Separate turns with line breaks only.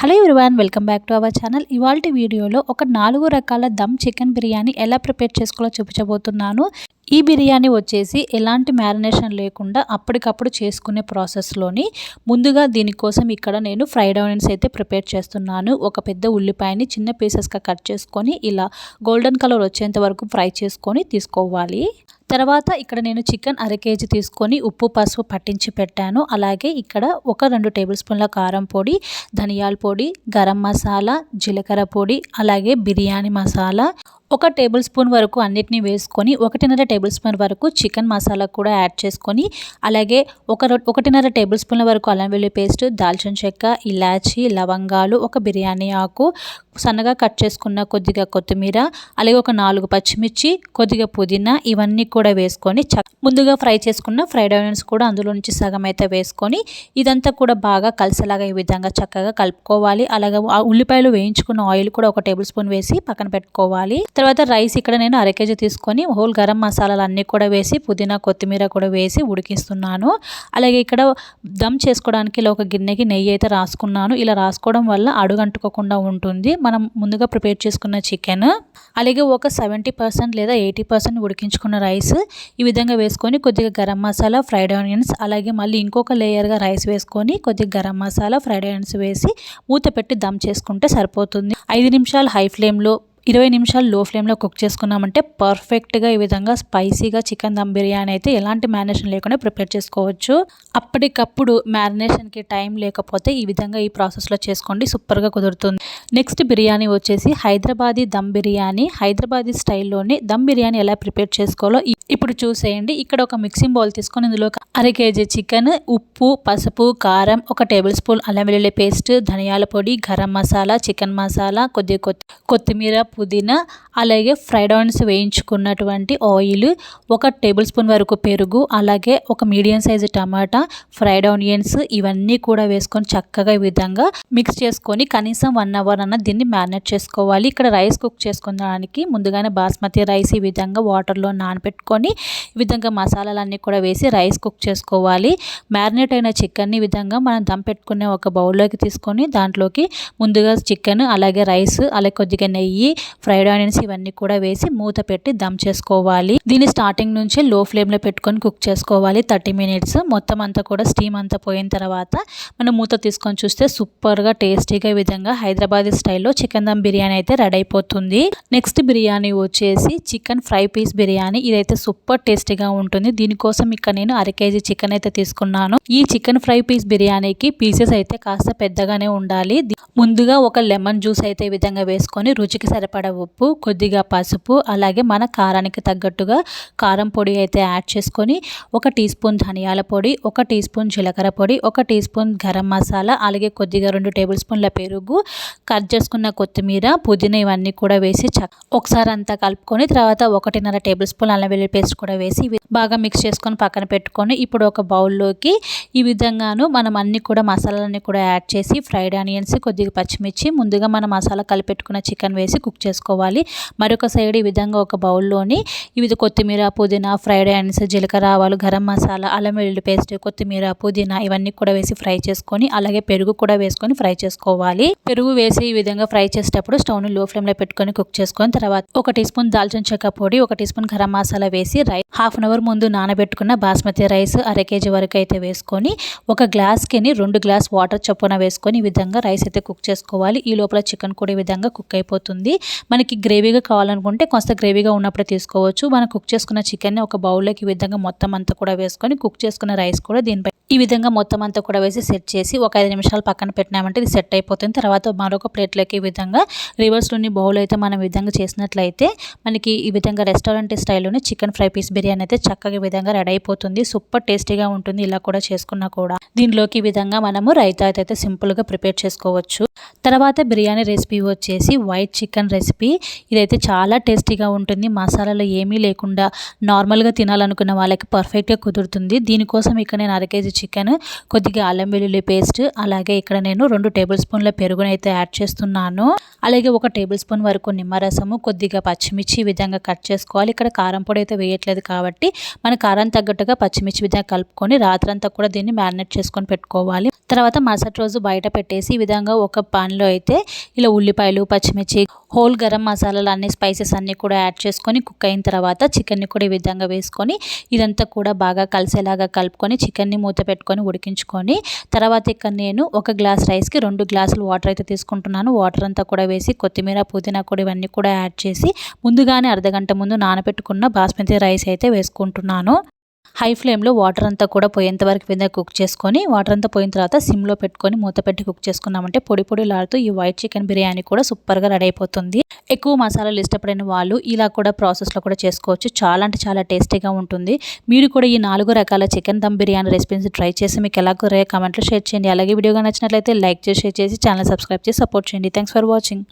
Hello everyone welcome back to our channel ఇవాళ వీడియోలో ఒక నాలుగు రకాల దమ్ చికెన్ బిర్యానీ ఎలా ప్రిపేర్ చేసుకోవాలో చూపించబోతున్నాను. ఈ బిర్యానీ వచ్చేసి ఎలాంటి మ్యారినేషన్ లేకుండా అప్పటికప్పుడు చేసుకునే ప్రాసెస్లోని ముందుగా దీనికోసం ఇక్కడ నేను ఫ్రైడ్ ఆనియన్స్ అయితే ప్రిపేర్ చేస్తున్నాను. ఒక పెద్ద ఉల్లిపాయని చిన్న పీసెస్గా కట్ చేసుకొని ఇలా గోల్డెన్ కలర్ వచ్చేంత వరకు ఫ్రై చేసుకొని తీసుకోవాలి. తర్వాత ఇక్కడ నేను చికెన్ అర కేజీ తీసుకొని ఉప్పు పసుపు పట్టించి పెట్టాను. అలాగే ఇక్కడ ఒక రెండు టేబుల్ స్పూన్ల కారం పొడి ధనియాల పొడి గరం మసాలా జీలకర్ర పొడి అలాగే బిర్యానీ మసాలా ఒక టేబుల్ స్పూన్ వరకు అన్నిటిని వేసుకొని ఒకటిన్నర టేబుల్ స్పూన్ వరకు చికెన్ మసాలా కూడా యాడ్ చేసుకొని అలాగే ఒక ఒకటిన్నర టేబుల్ స్పూన్ల వరకు అల్లం వెల్లుల్లి పేస్ట్ దాల్చిన చెక్క ఇలాచి లవంగాలు ఒక బిర్యానీ ఆకు సన్నగా కట్ చేసుకున్న కొద్దిగా కొత్తిమీర అలాగే ఒక నాలుగు పచ్చిమిర్చి కొద్దిగా పుదీనా ఇవన్నీ కూడా వేసుకొని ముందుగా ఫ్రై చేసుకున్న ఫ్రైడ్ ఆనియన్స్ కూడా అందులో నుంచి సగం అయితే వేసుకొని ఇదంతా కూడా బాగా కలిసేలాగా ఈ విధంగా చక్కగా కలుపుకోవాలి. అలాగే ఉల్లిపాయలు వేయించుకున్న ఆయిల్ కూడా ఒక టేబుల్ స్పూన్ వేసి పక్కన పెట్టుకోవాలి. తర్వాత రైస్ ఇక్కడ నేను అర కేజీ తీసుకొని హోల్ గరం మసాలాలు అన్నీ కూడా వేసి పుదీనా కొత్తిమీర కూడా వేసి ఉడికిస్తున్నాను. అలాగే ఇక్కడ దమ్ చేసుకోవడానికి ఇలా ఒక గిన్నెకి నెయ్యి అయితే రాసుకున్నాను. ఇలా రాసుకోవడం వల్ల అడుగంటుకోకుండా ఉంటుంది. మనం ముందుగా ప్రిపేర్ చేసుకున్న చికెన్ అలాగే ఒక సెవెంటీ పర్సెంట్ లేదా ఎయిటీ పర్సెంట్ ఉడికించుకున్న రైస్ ఈ విధంగా వేసుకొని కొద్దిగా గరం మసాలా ఫ్రైడ్ ఆనియన్స్ అలాగే మళ్ళీ ఇంకొక లేయర్గా రైస్ వేసుకొని కొద్దిగా గరం మసాలా ఫ్రైడ్ ఆనియన్స్ వేసి మూత పెట్టి దమ్ చేసుకుంటే సరిపోతుంది. ఐదు నిమిషాలు హై ఫ్లేమ్లో ఇరవై నిమిషాలు లో ఫ్లేమ్లో కుక్ చేసుకున్నామంటే పర్ఫెక్ట్గా ఈ విధంగా స్పైసీగా చికెన్ దమ్ బిర్యానీ అయితే ఎలాంటి మ్యారినేషన్ లేకుండా ప్రిపేర్ చేసుకోవచ్చు. అప్పటికప్పుడు మ్యారినేషన్కి టైం లేకపోతే ఈ విధంగా ఈ ప్రాసెస్లో చేసుకోండి సూపర్గా కుదురుతుంది. నెక్స్ట్ బిర్యానీ వచ్చేసి హైదరాబాదీ దమ్ బిర్యానీ. హైదరాబాదీ స్టైల్లోనే దమ్ బిర్యానీ ఎలా ప్రిపేర్ చేసుకోవాలో ఇప్పుడు చూసేయండి. ఇక్కడ ఒక మిక్సింగ్ బౌల్ తీసుకొని ఇందులో అర కేజీ చికెన్ ఉప్పు పసుపు కారం ఒక టేబుల్ స్పూన్ అల్లం వెల్లుల్లి పేస్ట్ ధనియాల పొడి గరం మసాలా చికెన్ మసాలా కొద్దిగా కొత్తిమీర పుదీనా అలాగే ఫ్రైడ్ ఆనియన్స్ వేయించుకున్నటువంటి ఆయిల్ ఒక టేబుల్ స్పూన్ వరకు పెరుగు అలాగే ఒక medium size tomato fried onions ఇవన్నీ కూడా వేసుకొని చక్కగా ఈ విధంగా మిక్స్ చేసుకొని కనీసం వన్ అవర్ అన్న దీన్ని మ్యారినేట్ చేసుకోవాలి. ఇక్కడ రైస్ కుక్ చేసుకోవడానికి ముందుగానే బాస్మతి రైస్ ఈ విధంగా వాటర్లో నానబెట్టుకొని ఈ విధంగా మసాలాలన్నీ కూడా వేసి రైస్ కుక్ చేసుకోవాలి. మ్యారినేట్ అయిన చికెన్ని విధంగా మనం దమ్ పెట్టుకునే ఒక బౌల్లోకి తీసుకొని దాంట్లోకి ముందుగా చికెన్ అలాగే రైస్ అలాగే కొద్దిగా నెయ్యి ఫ్రైడ్ ఆనియన్స్ ఇవన్నీ కూడా వేసి మూత పెట్టి దమ్ చేసుకోవాలి. దీన్ని స్టార్టింగ్ నుంచి లో ఫ్లేమ్లో పెట్టుకొని కుక్ చేసుకోవాలి. థర్టీ మినిట్స్ మొత్తం అంతా కూడా స్టీమ్ అంతా పోయిన తర్వాత మనం మూత తీసుకొని చూస్తే సూపర్గా టేస్టీగా ఈ విధంగా హైదరాబాద్ స్టైల్లో చికెన్ దమ్ బిర్యానీ అయితే రెడీ అయిపోతుంది. నెక్స్ట్ బిర్యానీ వచ్చేసి చికెన్ ఫ్రై పీస్ బిర్యానీ. ఇదైతే సూపర్ టేస్టీగా ఉంటుంది. దీనికోసం ఇక్కడ నేను అర కేజీ చికెన్ అయితే తీసుకున్నాను. ఈ చికెన్ ఫ్రై పీస్ బిర్యానీకి పీసెస్ అయితే కాస్త పెద్దగానే ఉండాలి. ముందుగా ఒక లెమన్ జ్యూస్ అయితే ఈ విధంగా వేసుకొని రుచికి సరిపడ ఉప్పు కొద్దిగా పసుపు అలాగే మన కారానికి తగ్గట్టుగా కారం పొడి అయితే యాడ్ చేసుకొని ఒక టీ స్పూన్ ధనియాల పొడి ఒక టీ స్పూన్ జీలకర్ర పొడి ఒక టీ స్పూన్ గరం మసాలా అలాగే కొద్దిగా రెండు టేబుల్ స్పూన్ల పెరుగు కట్ చేసుకున్న కొత్తిమీర పుదీనా ఇవన్నీ కూడా వేసి ఒకసారి అంతా కలుపుకొని తర్వాత ఒకటిన్నర టేబుల్ స్పూన్ అల్లం వెల్లుల్లి పేస్ట్ కూడా వేసి బాగా మిక్స్ చేసుకొని పక్కన పెట్టుకొని ఇప్పుడు ఒక బౌల్లోకి ఈ విధంగాను మనం అన్ని కూడా మసాలాలన్నీ కూడా యాడ్ చేసి ఫ్రైడ్ ఆనియన్స్ కొద్దిగా పచ్చిమిర్చి ముందుగా మనం మసాలా కలిపెట్టుకున్న చికెన్ వేసి కుక్ చేసుకోవాలి. మరొక సైడ్ ఈ విధంగా ఒక బౌల్లోని ఇవి కొత్తిమీర పుదీనా ఫ్రైడ్ ఆనియన్స్ జీలకర్ర ఆవాలు గరం మసాలా అల్లం వెల్లుల్లి పేస్ట్ కొత్తిమీర పుదీనా ఇవన్నీ కూడా వేసి ఫ్రై చేసుకొని అలాగే పెరుగు కూడా వేసుకొని ఫ్రై చేసుకోవాలి. పెరుగు వేసి ఈ విధంగా ఫ్రై చేసేటప్పుడు స్టవ్ని లో ఫ్లేమ్లో పెట్టుకొని కుక్ చేసుకొని తర్వాత ఒక టీ స్పూన్ దాల్చిన చెక్క పొడి ఒక టీ స్పూన్ గరం మసాలా వేసి రై హాఫ్ అన్ అవర్ ముందు నానబెట్టుకున్న బాస్మతి రైస్ అర కేజీ వరకు అయితే వేసుకొని ఒక గ్లాస్కిని రెండు గ్లాస్ వాటర్ చొప్పున వేసుకొని ఈ విధంగా రైస్ అయితే కుక్ చేసుకోవాలి. ఈ లోపల చికెన్ కూడా ఈ విధంగా కుక్ అయిపోతుంది. మనకి గ్రేవీగా కావాలనుకుంటే కొంత గ్రేవీగా ఉన్నప్పుడే తీసుకోవచ్చు. మనం కుక్ చేసుకున్న చికెన్ని ఒక బౌల్లోకి ఈ విధంగా మొత్తం అంతా కూడా వేసుకొని కుక్ చేసుకున్న రైస్ కూడా దీనిపై ఈ విధంగా మొత్తం అంతా కూడా వేసి సెట్ చేసి ఒక ఐదు నిమిషాలు పక్కన పెట్టినామంటే ఇది సెట్ అయిపోతుంది. తర్వాత మరొక ప్లేట్లోకి ఈ విధంగా రివర్స్లోని బౌల్ అయితే మనం విధంగా చేసినట్లయితే మనకి ఈ విధంగా రెస్టారెంట్ స్టైల్లోనే చికెన్ ఫ్రై పీస్ బిర్యానీ అయితే చక్కగా విధంగా రెడీ అయిపోతుంది. సూపర్ టేస్టీగా ఉంటుంది ఇలా కూడా చేసుకున్నా కూడా. దీనిలోకి ఈ విధంగా మనము రైతా అయితే సింపుల్గా ప్రిపేర్ చేసుకోవచ్చు. తర్వాత బిర్యానీ రెసిపీ వచ్చేసి వైట్ చికెన్ రెసిపీ ఇదైతే చాలా టేస్టీగా ఉంటుంది. మసాలాలు ఏమీ లేకుండా నార్మల్గా తినాలనుకున్న వాళ్ళకి పర్ఫెక్ట్గా కుదురుతుంది. దీనికోసం ఇక్కడ నేను అర కేజీ చికెన్ కొద్దిగా అల్లం వెల్లుల్లి పేస్ట్ అలాగే ఇక్కడ నేను రెండు టేబుల్ స్పూన్ల పెరుగునైతే యాడ్ చేస్తున్నాను. అలాగే ఒక టేబుల్ స్పూన్ వరకు నిమ్మరసము కొద్దిగా పచ్చిమిర్చి ఈ విధంగా కట్ చేసుకోవాలి. ఇక్కడ కారం పొడి అయితే వేయట్లేదు కాబట్టి మన కారం తగ్గట్టుగా పచ్చిమిర్చి విధంగా కలుపుకొని రాత్రంతా కూడా దీన్ని మ్యారినేట్ చేసుకొని పెట్టుకోవాలి. తర్వాత మరుసటి రోజు బయట పెట్టేసి ఈ విధంగా ఒక పాన్లో అయితే ఇలా ఉల్లిపాయలు పచ్చిమిర్చి హోల్ గరం మసాలాలు అన్ని స్పైసెస్ అన్నీ కూడా యాడ్ చేసుకొని కుక్ అయిన తర్వాత చికెన్ని కూడా ఈ విధంగా వేసుకొని ఇదంతా కూడా బాగా కలిసేలాగా కలుపుకొని చికెన్ని మూత పెట్టుకొని ఉడికించుకొని తర్వాత ఇక్కడ నేను ఒక గ్లాస్ రైస్కి రెండు గ్లాసులు వాటర్ అయితే తీసుకుంటున్నాను. వాటర్ అంతా కూడా వేసి కొత్తిమీర పుదీనా కూడా ఇవన్నీ కూడా యాడ్ చేసి ముందుగానే అర్ధగంట ముందు నానబెట్టుకున్న బాస్మతి రైస్ అయితే వేసుకుంటున్నాను. హై ఫ్లేమ్లో వాటర్ అంతా కూడా పోయేంత వరకు విధంగా కుక్ చేసుకొని వాటర్ అంతా పోయిన తర్వాత సిమ్లో పెట్టుకొని మూత పెట్టి కుక్ చేసుకున్నామంటే పొడి పొడిలాడుతూ ఈ వైట్ చికెన్ బిర్యానీ కూడా సూపర్గా రెడీ అయిపోతుంది. ఎక్కువ మసాలాలు ఇష్టపడిన వాళ్ళు ఇలా కూడా ప్రాసెస్లో కూడా చేసుకోవచ్చు. చాలా అంటే చాలా టేస్టీగా ఉంటుంది. మీరు కూడా ఈ నాలుగు రకాల chicken dum biryani recipes try చేసి మీకు ఎలా కురే కమెంట్లో షేర్ చేయండి. అలాగే వీడియోగా నచ్చినట్లయితే లైక్ చేసి షేర్ చేసి ఛానల్ సబ్స్క్రైబ్ చేసి సపోర్ట్ చేయండి. Thanks for watching.